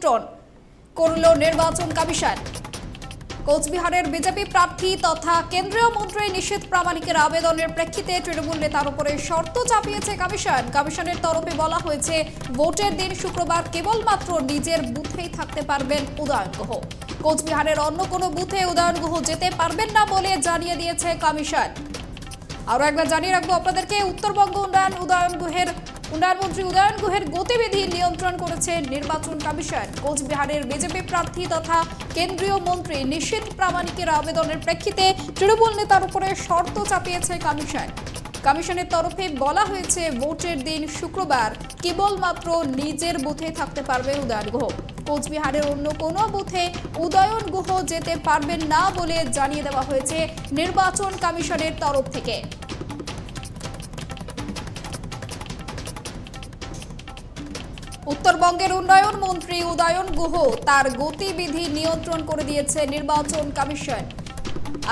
নিয়ন্ত্রণ করল নির্বাচন কমিশন। কোচবিহারের বিজেপি প্রার্থী তথা কেন্দ্রীয় মন্ত্রী নিশীথ প্রামাণিকের আবেদনের প্রেক্ষিতে তৃণমূল নেতার উপরে শর্ত চাপিয়েছে কমিশন। কমিশনের তরফে বলা হয়েছে, ভোটের দিন শুক্রবার কেবলমাত্র নিজের বুথেই থাকতে পারবেন উদয়ন গুহ। কোচবিহারের অন্য কোনো বুথে উদয়ন গুহ যেতে পারবেন না বলে জানিয়ে দিয়েছে কমিশন। আরও একবার জানিয়ে রাখব আপনাদেরকে, উত্তরবঙ্গ উন্নয়ন উদয়ন গুহের উন্নয়ন মন্ত্রী উদয়ন গুহের গতিবিধি নিয়ন্ত্রণ করেছে নির্বাচন কমিশন। কোচবিহারের বিজেপি প্রার্থী তথা কেন্দ্রীয় মন্ত্রী নিশীথ প্রামাণিকের আবেদনের প্রেক্ষিতে তৃণমূল নেতার উপরে শর্ত চাপিয়েছে কমিশন। কমিশনের তরফে বলা হয়েছে, ভোটের দিন শুক্রবার কেবলমাত্র নিজের বুথে থাকতে পারবে উদয়ন গুহ। কোচবিহারের অন্য কোনো বুথে উদয়ন গুহ যেতে পারবেন না বলে জানিয়ে দেওয়া হয়েছে নির্বাচন কমিশনের তরফ থেকে। উত্তরবঙ্গের উন্নয়ন মন্ত্রী উদয়ন গুহ তার গতিবিধি নিয়ন্ত্রণ করে দিয়েছে নির্বাচন কমিশন।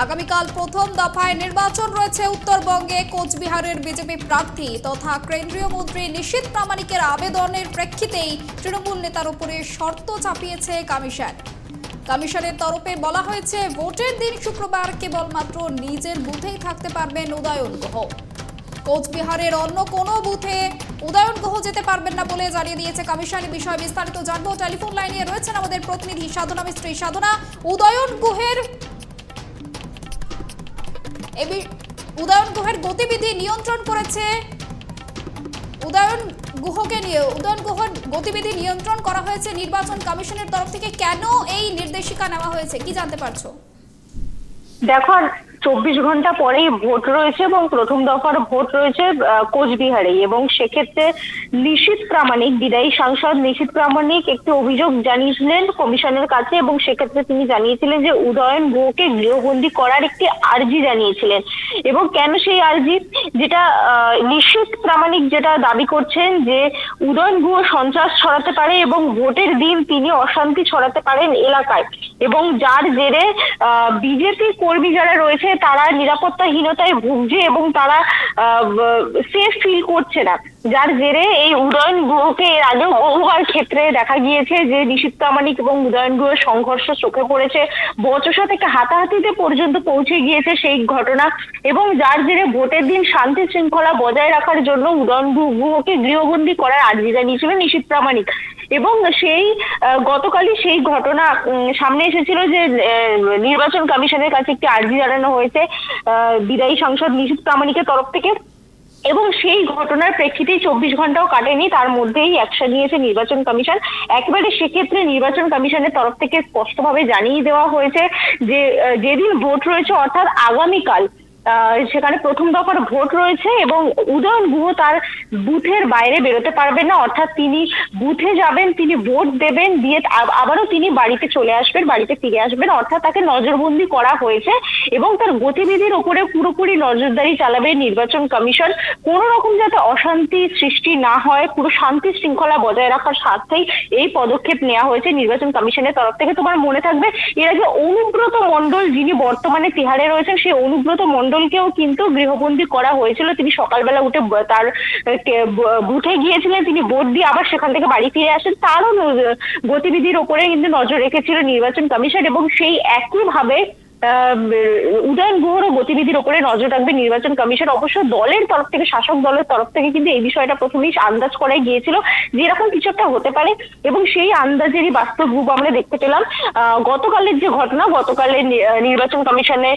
আগামীকাল প্রথম দফায় নির্বাচন রয়েছে উত্তরবঙ্গে কোচবিহারের বিজেপি প্রার্থী তথা কেন্দ্রীয় মন্ত্রী নিশীথ প্রামাণিকের আবেদনের প্রেক্ষিতেই তৃণমূল নেতার উপরে শর্ত চাপিয়েছে কমিশন। কমিশনের তরফে বলা হয়েছে, ভোটের দিন শুক্রবার কেবলমাত্র নিজের বুথেই থাকতে পারবেন উদয়ন গুহ। কোচবিহারের অন্য কোনো বুথে উদয়ন গুহ যেতে পারবেন না বলে জানিয়ে দিয়েছে কমিশন। বিষয়ে বিস্তারিত জানব। টেলিফোন লাইনে রয়েছেন আমাদের প্রতিনিধি সাধনা মিস্ত্রি। সাধনা, উদয়ন গুহের উদয়ন গুহের গতিবিধি নিয়ন্ত্রণ করেছে। উদয়ন গুহকে নিয়ে উদয়ন গুহর গতিবিধি নিয়ন্ত্রণ করা হয়েছে নির্বাচন কমিশনের তরফ থেকে। কেন এই নির্দেশিকা নেওয়া হয়েছে? কি জানতে পারছ? দেখো চব্বিশ ঘণ্টা পরেই ভোট রয়েছে এবং প্রথম দফার ভোট রয়েছে কোচবিহারে এবং সেক্ষেত্রে নিশীথ প্রামাণিক, বিদায়ী সাংসদ নিশীথ প্রামাণিক একটি অভিযোগ জানিয়েছিলেন কমিশনের কাছে এবং সেক্ষেত্রে তিনি জানিয়েছিলেন যে উদয়ন গুহকে গৃহবন্দী করার একটি আর্জি জানিয়েছিলেন। এবং কেন সেই আর্জি? যেটা নিশীথ প্রামাণিক যেটা দাবি করছেন যে উদয়ন গুহ সন্ত্রাস ছড়াতে পারে এবং ভোটের দিন তিনি অশান্তি ছড়াতে পারেন এলাকায়। এবং যার জেরে বিজেপি কর্মী যারা রয়েছে তারা নিরাপত্তাহীনতায় ভুগছে এবং তারা সেফ ফিল করছে না। যার জেরে এই উদয়ন গুহকে এর আগেও বহুবার ক্ষেত্রে দেখা গিয়েছে যে নিশীথ প্রামাণিক এবং উদয়ন গুহের সংঘর্ষ চোখে পড়েছে। বচসা থেকে হাতাহাতিতে পর্যন্ত পৌঁছে গিয়েছে সেই ঘটনা এবং যার জেরে ভোটের দিন শান্তি শৃঙ্খলা বজায় রাখার জন্য উদয়ন গুহকে গৃহবন্দী করার আর্জি জানিয়েছিল নিশীথ প্রামাণিক এবং সেই গতকালই সেই ঘটনা সামনে এসেছিল যে নির্বাচন কমিশনের কাছে একটি আর্জি জানানো হয়েছে। বিদায়ী সাংসদ নিশীথ প্রামাণিকের তরফ থেকে। এবং সেই ঘটনার প্রেক্ষিতেই চব্বিশ ঘন্টাও কাটেনি। তার মধ্যেই অ্যাকশন নিয়েছে নির্বাচন কমিশন। একবারে সেক্ষেত্রে নির্বাচন কমিশনের তরফ থেকে স্পষ্টভাবে জানিয়ে দেওয়া হয়েছে যে যেদিন ভোট রয়েছে অর্থাৎ আগামীকাল সেখানে প্রথম দফার ভোট রয়েছে এবং উদয়ন গুহ তার বুথের বাইরে বেরোতে পারবেন না। অর্থাৎ তিনি বুথে যাবেন, তিনি ভোট দেবেন, দিয়ে আবারও তিনি বাড়িতে চলে আসবেন, বাড়িতে ফিরে আসবেন। অর্থাৎ তাকে নজরবন্দি করা হয়েছে এবং তার গতিবিধির উপরে পুরোপুরি নজরদারি চালাবে নির্বাচন কমিশন। কোনো রকম যাতে অশান্তি সৃষ্টি না হয়, পুরো শান্তি শৃঙ্খলা বজায় রাখার স্বার্থেই এই পদক্ষেপ নেওয়া হয়েছে নির্বাচন কমিশনের তরফ থেকে। তোমার মনে থাকবে, এর আগে অনুব্রত মণ্ডল যিনি বর্তমানে তিহারে রয়েছেন, সেই অনুব্রত মণ্ডলকেও কিন্তু গৃহবন্দী করা হয়েছিল। তিনি সকালবেলা উঠে তার বুথে গিয়েছিলেন। তিনি ভোট দিয়ে আবার সেখান থেকে বাড়ি ফিরে আসেন। তারও গতিবিধির ওপরে কিন্তু নজর রেখেছিল নির্বাচন কমিশন এবং সেই একইভাবে উদয়ন গুহরও গতিবিধির ওপরে নজর রাখবে নির্বাচন কমিশন। অবশ্য দলের তরফ থেকে, শাসক দলের তরফ থেকে কিন্তু এই বিষয়টা প্রথমেই আন্দাজ করাই গিয়েছিল যে এরকম কিছু একটা হতে পারে এবং সেই আন্দাজেরই বাস্তব রূপ আমরা দেখতে পেলাম। গতকালের যে ঘটনা, গতকালের নির্বাচন কমিশনে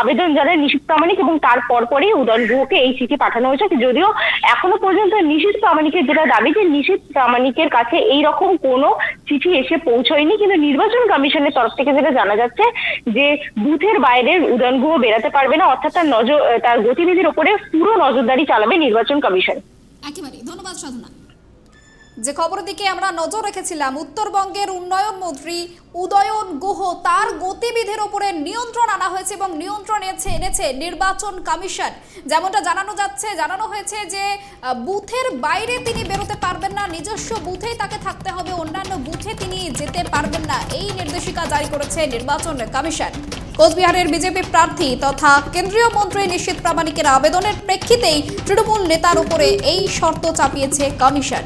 আবেদন জানায় নিশীথ প্রামাণিক এবং তার পরপরই উদয়ন গুহকে এই চিঠি পাঠানো হয়েছে। যদিও এখনও পর্যন্ত নিশীথ প্রামাণিকের যেটা দাবি যে নিশীথ প্রামাণিকের কাছে এই রকম কোনো চিঠি এসে পৌঁছয়নি, কিন্তু নির্বাচন কমিশনের তরফ থেকে যেটা জানা যাচ্ছে যে বুথের বাইরের উদয়ন গুহ বেরাতে পারবে না, অর্থাৎ তার নজর তার গতিবিধির ওপরে পুরো নজরদারি চালাবে নির্বাচন কমিশন। একেবারে ধন্যবাদ সাধনা। যে খবরের দিকে আমরা নজর রেখেছিলাম, উত্তরবঙ্গের উন্নয়ন মন্ত্রী উদয়ন গুহ তার গতিবিধির উপরে নিয়ন্ত্রণ আনা হয়েছে এবং নিয়ন্ত্রণ এনেছে এনেছে নির্বাচন কমিশন। যেমনটা জানানো যাচ্ছে, জানানো হয়েছে যে বুথের বাইরে তিনি বেরোতে পারবেন না, নিজস্ব বুথেই তাকে থাকতে হবে, অন্যান্য বুথে তিনি যেতে পারবেন না, এই নির্দেশিকা জারি করেছে নির্বাচন কমিশন। কোচবিহারের বিজেপি প্রার্থী তথা কেন্দ্রীয় মন্ত্রী নিশ্চিত প্রামাণিকের আবেদনের প্রেক্ষিতেই তৃণমূল নেতার উপরে এই শর্ত চাপিয়েছে কমিশন।